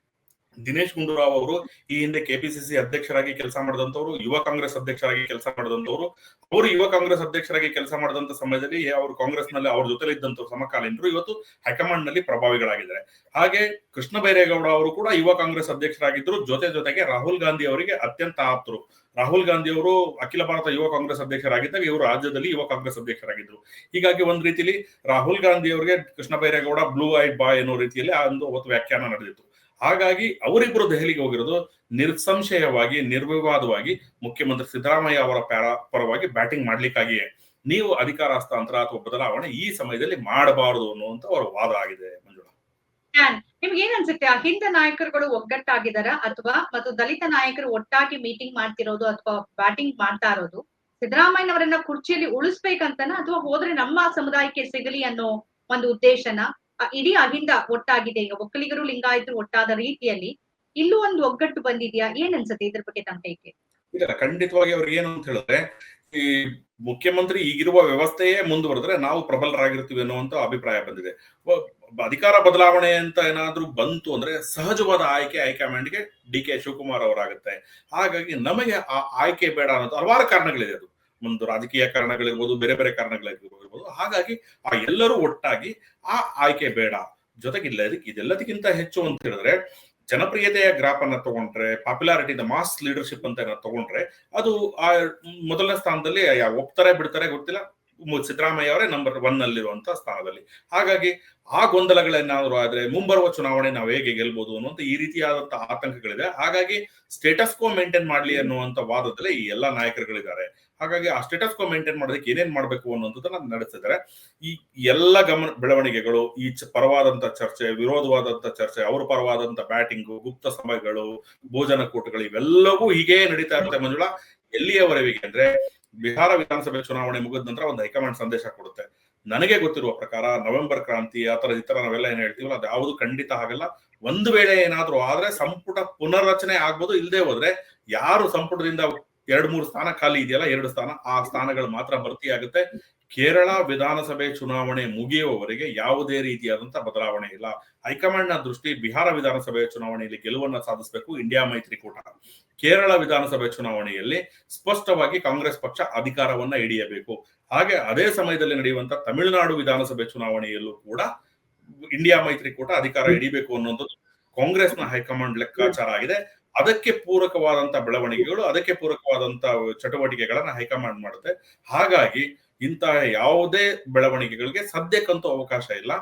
ದಿನೇಶ್ ಗುಂಡೂರಾವ್ ಅವರು ಈ ಹಿಂದೆ ಕೆಪಿಸಿಸಿ ಅಧ್ಯಕ್ಷರಾಗಿ ಕೆಲಸ ಮಾಡಿದಂತವ್ರು ಯುವ ಕಾಂಗ್ರೆಸ್ ಅಧ್ಯಕ್ಷರಾಗಿ ಕೆಲಸ ಮಾಡಿದಂತವ್ರು ಅವರು ಯುವ ಕಾಂಗ್ರೆಸ್ ಅಧ್ಯಕ್ಷರಾಗಿ ಕೆಲಸ ಮಾಡಿದಂತ ಸಮಯದಲ್ಲಿ ಅವರು ಕಾಂಗ್ರೆಸ್ನಲ್ಲಿ ಅವ್ರ ಜೊತೆಲಿ ಇದ್ದಂತ ಸಮಕಾಲೀನರು. ಇವತ್ತು ಹೈಕಮಾಂಡ್ನಲ್ಲಿ ಪ್ರಭಾವಿಗಳಾಗಿದ್ದಾರೆ. ಹಾಗೆ ಕೃಷ್ಣ ಬೈರೇಗೌಡ ಅವರು ಕೂಡ ಯುವ ಕಾಂಗ್ರೆಸ್ ಅಧ್ಯಕ್ಷರಾಗಿದ್ದರು. ಜೊತೆ ಜೊತೆಗೆ ರಾಹುಲ್ ಗಾಂಧಿ ಅವರಿಗೆ ಅತ್ಯಂತ ಆಪ್ತರು. ರಾಹುಲ್ ಗಾಂಧಿ ಅವರು ಅಖಿಲ ಭಾರತ ಯುವ ಕಾಂಗ್ರೆಸ್ ಅಧ್ಯಕ್ಷರಾಗಿದ್ದಾಗ ಇವರು ರಾಜ್ಯದಲ್ಲಿ ಯುವ ಕಾಂಗ್ರೆಸ್ ಅಧ್ಯಕ್ಷರಾಗಿದ್ರು ಹೀಗಾಗಿ ಒಂದ್ ರೀತಿಯಲ್ಲಿ ರಾಹುಲ್ ಗಾಂಧಿ ಅವರಿಗೆ Krishna Byre Gowda blue eye boy ಅನ್ನೋ ರೀತಿಯಲ್ಲಿ ಆ ಒಂದು ವ್ಯಾಖ್ಯಾನ ನಡೆದಿತ್ತು. ಹಾಗಾಗಿ ಅವರಿಬ್ಬರು ದೆಹಲಿಗೆ ಹೋಗಿರೋದು ನಿರ್ಸಂಶಯವಾಗಿ, ನಿರ್ವಿವಾದವಾಗಿ ಮುಖ್ಯಮಂತ್ರಿ ಸಿದ್ದರಾಮಯ್ಯ ಅವರ ಪರವಾಗಿ ಬ್ಯಾಟಿಂಗ್ ಮಾಡ್ಲಿಕ್ಕಾಗಿಯೇ ನೀವು ಅಧಿಕಾರ ಹಸ್ತಾಂತರ ಅಥವಾ ಬದಲಾವಣೆ ಈ ಸಮಯದಲ್ಲಿ ಮಾಡಬಾರದು ಅನ್ನುವಂತ ಅವರ ವಾದ ಆಗಿದೆ ನಿಮ್ಗೆ ಏನ್ ಅನ್ಸುತ್ತೆ? ಅಹಿಂದ ಹಿಂದ ನಾಯಕರುಗಳು ಒಗ್ಗಟ್ಟಾಗಿದಾರ ಅಥವಾ ಮತ್ತು ದಲಿತ ನಾಯಕರು ಒಟ್ಟಾಗಿ ಮೀಟಿಂಗ್ ಮಾಡ್ತಿರೋದು ಅಥವಾ ಬ್ಯಾಟಿಂಗ್ ಮಾಡ್ತಾ ಇರೋದು? ಸಿದ್ದರಾಮಯ್ಯನವರನ್ನ ಕುರ್ಚಿಯಲ್ಲಿ ಉಳಿಸ್ಬೇಕಂತನ ಅಥವಾ ಹೋದ್ರೆ ನಮ್ಮ ಸಮುದಾಯಕ್ಕೆ ಸಿಗಲಿ ಅನ್ನೋ ಒಂದು ಉದ್ದೇಶನ? ಇಡೀ ಅಹಿಂದ ಒಟ್ಟಾಗಿದೆ. ಈಗ ಒಕ್ಕಲಿಗರು ಲಿಂಗಾಯತರು ಒಟ್ಟಾದ ರೀತಿಯಲ್ಲಿ ಇಲ್ಲೂ ಒಂದು ಒಗ್ಗಟ್ಟು ಬಂದಿದ್ಯಾ? ಏನ್ ಅನ್ಸುತ್ತೆ ಇದ್ರ ಬಗ್ಗೆ ತಮ್ಮ ಇಲ್ಲ, ಖಂಡಿತವಾಗಿ ಅವ್ರಿಗೆ ಏನು ಅಂತ ಹೇಳಿದ್ರೆ, ಈ ಮುಖ್ಯಮಂತ್ರಿ ಈಗಿರುವ ವ್ಯವಸ್ಥೆಯೇ ಮುಂದುವರೆದ್ರೆ ನಾವು ಪ್ರಬಲರಾಗಿರ್ತೀವಿ ಅನ್ನುವಂತ ಅಭಿಪ್ರಾಯ ಬಂದಿದೆ. ಅಧಿಕಾರ ಬದಲಾವಣೆ ಅಂತ ಏನಾದ್ರೂ ಬಂತು ಅಂದ್ರೆ ಸಹಜವಾದ ಆಯ್ಕೆ ಹೈಕಮಾಂಡ್ಗೆ ಡಿ ಕೆ ಶಿವಕುಮಾರ್ ಅವರಾಗುತ್ತೆ. ಹಾಗಾಗಿ ನಮಗೆ ಆ ಆಯ್ಕೆ ಬೇಡ ಅನ್ನೋದು ಹಲವಾರು ಕಾರಣಗಳಿದೆ ಅದು. ಒಂದು ರಾಜಕೀಯ ಕಾರಣಗಳಿರ್ಬೋದು, ಬೇರೆ ಬೇರೆ ಕಾರಣಗಳಿರ್ಬೋದು. ಹಾಗಾಗಿ ಆ ಎಲ್ಲರೂ ಒಟ್ಟಾಗಿ ಆ ಆಯ್ಕೆ ಬೇಡ. ಜೊತೆಗೆ ಇಲ್ಲ ಇದೆಲ್ಲದಕ್ಕಿಂತ ಹೆಚ್ಚು ಅಂತ ಹೇಳಿದ್ರೆ, ಜನಪ್ರಿಯತೆಯ ಗ್ರಾಫ್ ಅನ್ನ ತಗೊಂಡ್ರೆ ಪಾಪ್ಯುಲಾರಿಟಿ ಮಾಸ್ ಲೀಡರ್ಶಿಪ್ ಅಂತ ತಗೊಂಡ್ರೆ, ಅದು ಆ ಮೊದಲನೇ ಸ್ಥಾನದಲ್ಲಿ ಒಪ್ತಾರೆ, ಬಿಡ್ತಾರೆ ಗೊತ್ತಿಲ್ಲ. ಸಿದ್ದರಾಮಯ್ಯ ಅವರೇ ನಂಬರ್ ಒನ್ ಅಲ್ಲಿರುವಂತ ಸ್ಥಾನದಲ್ಲಿ. ಹಾಗಾಗಿ ಆ ಗೊಂದಲಗಳೇನಾದ್ರು ಆದ್ರೆ ಮುಂಬರುವ ಚುನಾವಣೆ ನಾವು ಹೇಗೆ ಗೆಲ್ಬಹುದು ಅನ್ನುವಂತ ಈ ರೀತಿಯಾದಂತಹ ಆತಂಕಗಳಿದೆ. ಹಾಗಾಗಿ ಸ್ಟೇಟಸ್ ಕೋ ಮೇಂಟೈನ್ ಮಾಡ್ಲಿ ಅನ್ನುವಂತ ವಾದದಲ್ಲಿ ಈ ಎಲ್ಲಾ ನಾಯಕರುಗಳಿದ್ದಾರೆ. ಹಾಗಾಗಿ ಆ ಸ್ಟೇಟಸ್ ಕೋ ಮೇಂಟೈನ್ ಮಾಡೋದಕ್ಕೆ ಏನೇನ್ ಮಾಡಬೇಕು ಅನ್ನೋದನ್ನ ನಡೆಸಿದ್ದಾರೆ. ಈ ಎಲ್ಲ ಗಮನ, ಬೆಳವಣಿಗೆಗಳು, ಈ ಪರವಾದಂತ ಚರ್ಚೆ, ವಿರೋಧವಾದಂತ ಚರ್ಚೆ, ಅವ್ರ ಪರವಾದಂತ ಬ್ಯಾಟಿಂಗ್ ಗುಪ್ತ ಸಮಯಗಳು, ಭೋಜನ ಕೂಟಗಳು, ಇವೆಲ್ಲವೂ ಹೀಗೆ ನಡೀತಾ ಇರುತ್ತೆ ಮಂಜುಳಾ. ಎಲ್ಲಿಯವರೆಗೆ ಅಂದ್ರೆ ಬಿಹಾರ ವಿಧಾನಸಭೆ ಚುನಾವಣೆ ಮುಗಿದ ನಂತರ ಒಂದು ಹೈಕಮಾಂಡ್ ಸಂದೇಶ ಕೊಡುತ್ತೆ. ನನಗೆ ಗೊತ್ತಿರುವ ಪ್ರಕಾರ ನವೆಂಬರ್ ಕ್ರಾಂತಿ, ಆ ತರ ಈ ತರ ನಾವೆಲ್ಲ ಏನ್ ಹೇಳ್ತೀವಲ್ಲ, ಅದು ಯಾವುದು ಖಂಡಿತ ಆಗಲ್ಲ ಒಂದು ವೇಳೆ ಏನಾದ್ರೂ ಆದ್ರೆ ಸಂಪುಟ ಪುನರ್ರಚನೆ ಆಗ್ಬೋದು ಇಲ್ಲದೆ ಹೋದ್ರೆ ಯಾರು ಸಂಪುಟದಿಂದ ಎರಡ್ ಮೂರು ಸ್ಥಾನ ಖಾಲಿ ಇದೆಯಲ್ಲ, ಎರಡು ಸ್ಥಾನ, ಆ ಸ್ಥಾನಗಳು ಮಾತ್ರ ಭರ್ತಿ ಆಗುತ್ತೆ ಕೇರಳ ವಿಧಾನಸಭೆ ಚುನಾವಣೆ ಮುಗಿಯುವವರೆಗೆ ಯಾವುದೇ ರೀತಿಯಾದಂತಹ ಬದಲಾವಣೆ ಇಲ್ಲ. ಹೈಕಮಾಂಡ್ನ ದೃಷ್ಟಿ ಬಿಹಾರ ವಿಧಾನಸಭೆ ಚುನಾವಣೆಯಲ್ಲಿ ಗೆಲುವನ್ನ ಸಾಧಿಸಬೇಕು, ಇಂಡಿಯಾ ಮೈತ್ರಿಕೂಟ. ಕೇರಳ ವಿಧಾನಸಭೆ ಚುನಾವಣೆಯಲ್ಲಿ ಸ್ಪಷ್ಟವಾಗಿ ಕಾಂಗ್ರೆಸ್ ಪಕ್ಷ ಅಧಿಕಾರವನ್ನ ಹಿಡಿಯಬೇಕು. ಹಾಗೆ ಅದೇ ಸಮಯದಲ್ಲಿ ನಡೆಯುವಂತಹ ತಮಿಳುನಾಡು ವಿಧಾನಸಭೆ ಚುನಾವಣೆಯಲ್ಲೂ ಕೂಡ ಇಂಡಿಯಾ ಮೈತ್ರಿಕೂಟ ಅಧಿಕಾರ ಹಿಡಿಬೇಕು ಅನ್ನೋದು ಕಾಂಗ್ರೆಸ್ನ ಹೈಕಮಾಂಡ್ ಲೆಕ್ಕಾಚಾರ ಆಗಿದೆ. ಅದಕ್ಕೆ ಪೂರಕವಾದಂತ ಬೆಳವಣಿಗೆಗಳು ಅದಕ್ಕೆ ಪೂರಕವಾದಂತ ಚಟುವಟಿಕೆಗಳನ್ನ ಹೈಕಮಾಂಡ್ ಮಾಡುತ್ತೆ. ಹಾಗಾಗಿ ಇಂತಹ ಯಾವುದೇ ಬೆಳವಣಿಗೆಗಳಿಗೆ ಸದ್ಯಕ್ಕಂತೂ ಅವಕಾಶ ಇಲ್ಲ.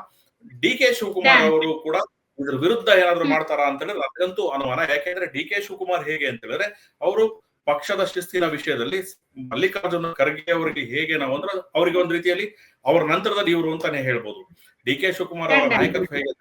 ಡಿ ಕೆ ಶಿವಕುಮಾರ್ ಅವರು ಕೂಡ ಇದ್ರ ವಿರುದ್ಧ ಏನಾದ್ರು ಮಾಡ್ತಾರಾ ಅಂತ ಹೇಳಿದ್ರೆ ಅದಂತೂ ಅನುಮಾನ. ಯಾಕೆಂದ್ರೆ ಡಿ ಕೆ ಶಿವಕುಮಾರ್ ಹೇಗೆ ಅಂತ ಹೇಳಿದ್ರೆ ಅವರು ಪಕ್ಷದ ಶಿಸ್ತಿನ ವಿಷಯದಲ್ಲಿ ಮಲ್ಲಿಕಾರ್ಜುನ ಖರ್ಗೆ ಅವರಿಗೆ ಹೇಗೆ ನಾವು ಅಂದ್ರೆ ಅವರಿಗೆ ಒಂದು ರೀತಿಯಲ್ಲಿ ಅವ್ರ ನಂತರದಲ್ಲಿ ಇವರು ಅಂತಾನೆ ಹೇಳ್ಬೋದು. ಡಿ ಕೆ ಶಿವಕುಮಾರ್ ಅವರ ನಾಯಕತ್ವ ಹೇಗೆ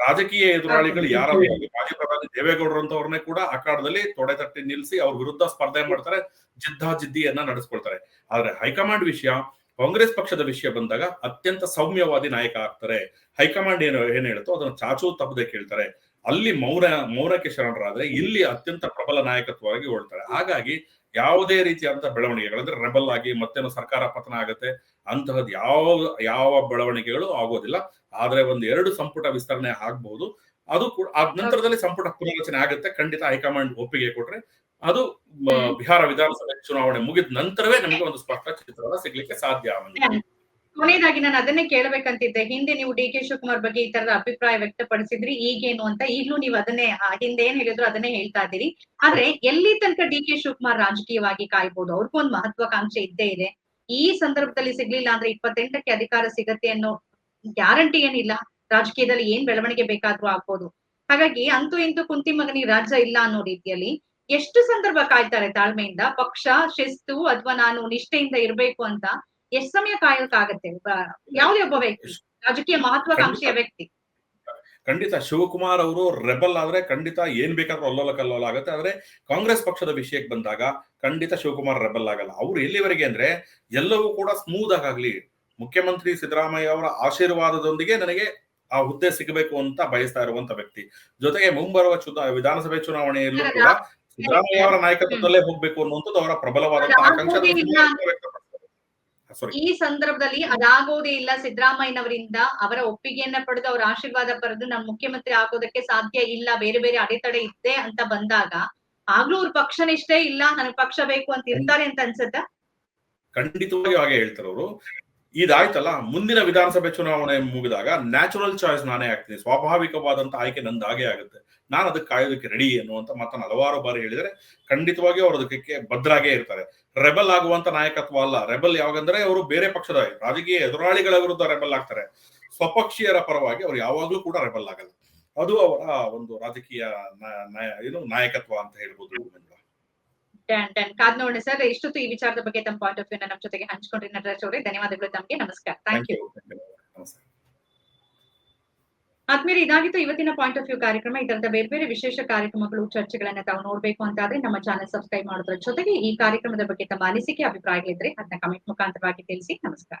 ರಾಜಕೀಯ ಎದುರಾಳಿಗಳು ಯಾರಾದ್ರೂ ಮಾಜಿ ಪ್ರಧಾನಿ ದೇವೇಗೌಡರು ಅಂತವ್ರನ್ನೇ ಕೂಡ ಅಖಾಡದಲ್ಲಿ ತೊಡೆ ತಟ್ಟಿ ನಿಲ್ಲಿಸಿ ಅವ್ರ ವಿರುದ್ಧ ಸ್ಪರ್ಧೆ ಮಾಡ್ತಾರೆ ಜಿದ್ದಾಜಿದ್ದಿಯನ್ನ ನಡೆಸ್ಕೊಳ್ತಾರೆ. ಆದ್ರೆ ಹೈಕಮಾಂಡ್ ವಿಷಯ ಕಾಂಗ್ರೆಸ್ ಪಕ್ಷದ ವಿಷಯ ಬಂದಾಗ ಅತ್ಯಂತ ಸೌಮ್ಯವಾದಿ ನಾಯಕ ಆಗ್ತಾರೆ. ಹೈಕಮಾಂಡ್ ಏನು ಏನ್ ಹೇಳುತ್ತೋ ಅದನ್ನ ಚಾಚು ತಪ್ಪದೆ ಕೇಳ್ತಾರೆ. ಅಲ್ಲಿ ಮೌನ ಮೌನಕ್ಕೆ ಶರಣರಾದ್ರೆ ಇಲ್ಲಿ ಅತ್ಯಂತ ಪ್ರಬಲ ನಾಯಕತ್ವವಾಗಿ ಹೊಳ್ತಾರೆ ಹಾಗಾಗಿ ಯಾವುದೇ ರೀತಿಯಾದಂತ ಬೆಳವಣಿಗೆಗಳಂದ್ರೆ ರೆಬಲ್ ಆಗಿ ಮತ್ತೇನೋ ಸರ್ಕಾರ ಪತನ ಆಗತ್ತೆ ಅಂತಹದ್ದು ಯಾವ ಯಾವ ಬೆಳವಣಿಗೆಗಳು ಆಗೋದಿಲ್ಲ. ಆದ್ರೆ ಒಂದು ಎರಡು ಸಂಪುಟ ವಿಸ್ತರಣೆ ಆಗ್ಬಹುದು ಅದು ಕೂಡ ಆ ನಂತರದಲ್ಲಿ ಸಂಪುಟ ಪುನರ್ರಚನೆ ಆಗುತ್ತೆ. ಖಂಡಿತ ಹೈಕಮಾಂಡ್ ಒಪ್ಪಿಗೆ ಕೊಟ್ರೆ ಅದು ಬಿಹಾರ ವಿಧಾನಸಭೆ ಚುನಾವಣೆ ಮುಗಿದ ನಂತರವೇ ನಮಗೆ ಒಂದು ಸ್ಪಷ್ಟ ಚಿತ್ರಣ ಸಿಗ್ಲಿಕ್ಕೆ ಸಾಧ್ಯ ಮಂಜು. ಕೊನೆಯದಾಗಿ ನಾನು ಅದನ್ನೇ ಕೇಳಬೇಕಂತಿದ್ದೆ. ಹಿಂದೆ ನೀವು ಡಿ ಕೆ ಶಿವಕುಮಾರ್ ಬಗ್ಗೆ ಈ ತರದ ಅಭಿಪ್ರಾಯ ವ್ಯಕ್ತಪಡಿಸಿದ್ರಿ, ಈಗೇನು ಅಂತ. ಈಗ್ಲೂ ನೀವು ಅದನ್ನೇ ಹಿಂದೆ ಏನ್ ಹೇಳಿದ್ರು ಅದನ್ನೇ ಹೇಳ್ತಾ ಇದ್ದೀರಿ. ಆದ್ರೆ ಎಲ್ಲಿ ತನಕ ಡಿ ಕೆ ಶಿವಕುಮಾರ್ ರಾಜಕೀಯವಾಗಿ ಕಾಯ್ಬೋದು? ಅವ್ರಿಗೂ ಒಂದು ಮಹತ್ವಾಕಾಂಕ್ಷೆ ಇದ್ದೇ ಇದೆ. ಈ ಸಂದರ್ಭದಲ್ಲಿ ಸಿಗ್ಲಿಲ್ಲ ಅಂದ್ರೆ ಇಪ್ಪತ್ತೆಂಟಕ್ಕೆ ಅಧಿಕಾರ ಸಿಗತ್ತೆ ಅನ್ನೋ ಗ್ಯಾರಂಟಿ ಏನಿಲ್ಲ. ರಾಜಕೀಯದಲ್ಲಿ ಏನ್ ಬೆಳವಣಿಗೆ ಬೇಕಾದ್ರೂ ಆಗ್ಬೋದು. ಹಾಗಾಗಿ ಅಂತೂ ಇಂತೂ ಕುಂತಿ ಮಗನಿಗೆ ರಾಜ್ಯ ಇಲ್ಲ ಅನ್ನೋ ರೀತಿಯಲ್ಲಿ ಎಷ್ಟು ಸಂದರ್ಭ ಕಾಯ್ತಾರೆ ತಾಳ್ಮೆಯಿಂದ? ಪಕ್ಷ, ಶಿಸ್ತು ಅಥವಾ ನಾನು ನಿಷ್ಠೆಯಿಂದ ಇರ್ಬೇಕು ಅಂತ ಎಷ್ಟ್ ಸಮಯ ಕಾಯೋಕ್ಕಾಗತ್ತೆ ಯಾವುದೇ ಒಬ್ಬ ವ್ಯಕ್ತಿ ರಾಜಕೀಯ ಮಹತ್ವಾಕಾಂಕ್ಷೆಯ ವ್ಯಕ್ತಿ. ಖಂಡಿತ ಶಿವಕುಮಾರ್ ಅವರು ರೆಬಲ್ ಆದ್ರೆ ಖಂಡಿತ ಏನ್ ಬೇಕಾದ್ರೂ ಅಲ್ಲೋಲ ಕಲ್ಲೋಲ ಆಗುತ್ತೆ. ಆದ್ರೆ ಕಾಂಗ್ರೆಸ್ ಪಕ್ಷದ ವಿಷಯಕ್ಕೆ ಬಂದಾಗ ಖಂಡಿತ ಶಿವಕುಮಾರ್ ರೆಬಲ್ ಆಗಲ್ಲ. ಅವ್ರು ಎಲ್ಲಿವರೆಗೆ ಅಂದ್ರೆ ಎಲ್ಲವೂ ಕೂಡ ಸ್ಮೂತ್ ಆಗಾಗ್ಲಿ ಮುಖ್ಯಮಂತ್ರಿ ಸಿದ್ದರಾಮಯ್ಯ ಅವರ ಆಶೀರ್ವಾದದೊಂದಿಗೆ ನನಗೆ ಆ ಹುದ್ದೆ ಸಿಗಬೇಕು ಅಂತ ಬಯಸ್ತಾ ಇರುವಂತ ವ್ಯಕ್ತಿ. ಜೊತೆಗೆ ಮುಂಬರುವ ಚುನಾ ವಿಧಾನಸಭೆ ಚುನಾವಣೆಯಲ್ಲೂ ಕೂಡ ಸಿದ್ದರಾಮಯ್ಯ ಅವರ ನಾಯಕತ್ವದಲ್ಲೇ ಹೋಗ್ಬೇಕು ಅನ್ನುವಂಥದ್ದು ಅವರ ಪ್ರಬಲವಾದಂತಹ ಆಕಾಂಕ್ಷೆ ಈ ಸಂದರ್ಭದಲ್ಲಿ ಅದಾಗೋದೇ ಇಲ್ಲ ಸಿದ್ದರಾಮಯ್ಯನವರಿಂದ. ಅವರ ಒಪ್ಪಿಗೆಯನ್ನ ಪಡೆದು ಅವರ ಆಶೀರ್ವಾದ ಪಡೆದು ನಾನು ಮುಖ್ಯಮಂತ್ರಿ ಆಗೋದಕ್ಕೆ ಸಾಧ್ಯ ಇಲ್ಲ ಬೇರೆ ಬೇರೆ ಅಡೆತಡೆ ಇದೆ ಅಂತ ಬಂದಾಗ ಆಗ್ಲೂ ಅವ್ರ ಪಕ್ಷನಿಷ್ಠೆ ಇಲ್ಲ ನನಗ್ ಪಕ್ಷ ಬೇಕು ಅಂತ ಇರ್ತಾರೆ ಅಂತ ಅನ್ಸುತ್ತಾ? ಖಂಡಿತವಾಗಿ ಹಾಗೆ ಹೇಳ್ತಾರೆ ಅವರು. ಇದಾಯ್ತಲ್ಲ ಮುಂದಿನ ವಿಧಾನಸಭೆ ಚುನಾವಣೆ ಮುಗಿದಾಗ ನ್ಯಾಚುರಲ್ ಚಾಯ್ಸ್ ನಾನೇ ಆಗ್ತೀನಿ ಸ್ವಾಭಾವಿಕವಾದಂತ ಆಯ್ಕೆ ನಂದಾಗೆ ಹಾಗೆ ಆಗುತ್ತೆ. ನಾನು ಅದಕ್ಕೆ ಕಾಯೋದಕ್ಕೆ ರೆಡಿ ಅನ್ನುವಂತ ಮಾತನ್ನು ಹಲವಾರು ಬಾರಿ ಹೇಳಿದರೆ ಖಂಡಿತವಾಗಿ ಅವರು ಅದಕ್ಕೆ ಭದ್ರಾಗೇ ಇರ್ತಾರೆ. ರೆಬಲ್ ಆಗುವಂತ ನಾಯಕತ್ವ ಅಲ್ಲ. ರೆಬಲ್ ಯಾವಾಗಂದ್ರೆ ಅವರು ಬೇರೆ ಪಕ್ಷದ ರಾಜಕೀಯ ಎದುರಾಳಿಗಳ ವಿರುದ್ಧ ರೆಬಲ್ ಆಗ್ತಾರೆ. ಸ್ವಪಕ್ಷೀಯರ ಪರವಾಗಿ ಅವ್ರು ಯಾವಾಗ್ಲೂ ಕೂಡ ರೆಬಲ್ ಆಗಲ್ಲ. ಅದು ಅವರ ಒಂದು ರಾಜಕೀಯ ಏನು ನಾಯಕತ್ವ ಅಂತ ಹೇಳ್ಬೋದು. Done done. ಕಾದ್ ನೋಡೋಣ ಸರ್ ಇಷ್ಟೊತ್ತು ಈ ವಿಚಾರದ ಬಗ್ಗೆ ತಮ್ಮ ಪಾಯಿಂಟ್ ಆಫ್ ವ್ಯೂ ನಮ್ಮ ಜೊತೆಗೆ ಹಂಚ್ಕೊಂಡ್ರಿ. ನಟರಾಜ್ ಅವರೇ ಧನ್ಯವಾದಗಳು ತಮಗೆ. ನಮಸ್ಕಾರ. Thank you you. ಆದ್ಮೇಲೆ ಇದಾಗಿತ್ತು ಇವತ್ತಿನ ಪಾಯಿಂಟ್ ಆಫ್ ವ್ಯೂ ಕಾರ್ಯಕ್ರಮ. ಇದರದ ಬೇರೆ ಬೇರೆ ವಿಶೇಷ ಕಾರ್ಯಕ್ರಮಗಳು, ಚರ್ಚೆಗಳನ್ನ ತಾವು ನೋಡ್ಬೇಕು ಅಂತಾದ್ರೆ ನಮ್ಮ ಚಾನೆಲ್ ಸಬ್ಸ್ಕ್ರೈಬ್ ಮಾಡೋದ್ರ ಜೊತೆಗೆ ಈ ಕಾರ್ಯಕ್ರಮದ ಬಗ್ಗೆ ತಮ್ಮ ಅನಿಸಿಕೆ, ಅಭಿಪ್ರಾಯಗಳಿದ್ರೆ ಅದನ್ನ ಕಮೆಂಟ್ ಮುಖಾಂತರವಾಗಿ ತಿಳಿಸಿ. ನಮಸ್ಕಾರ.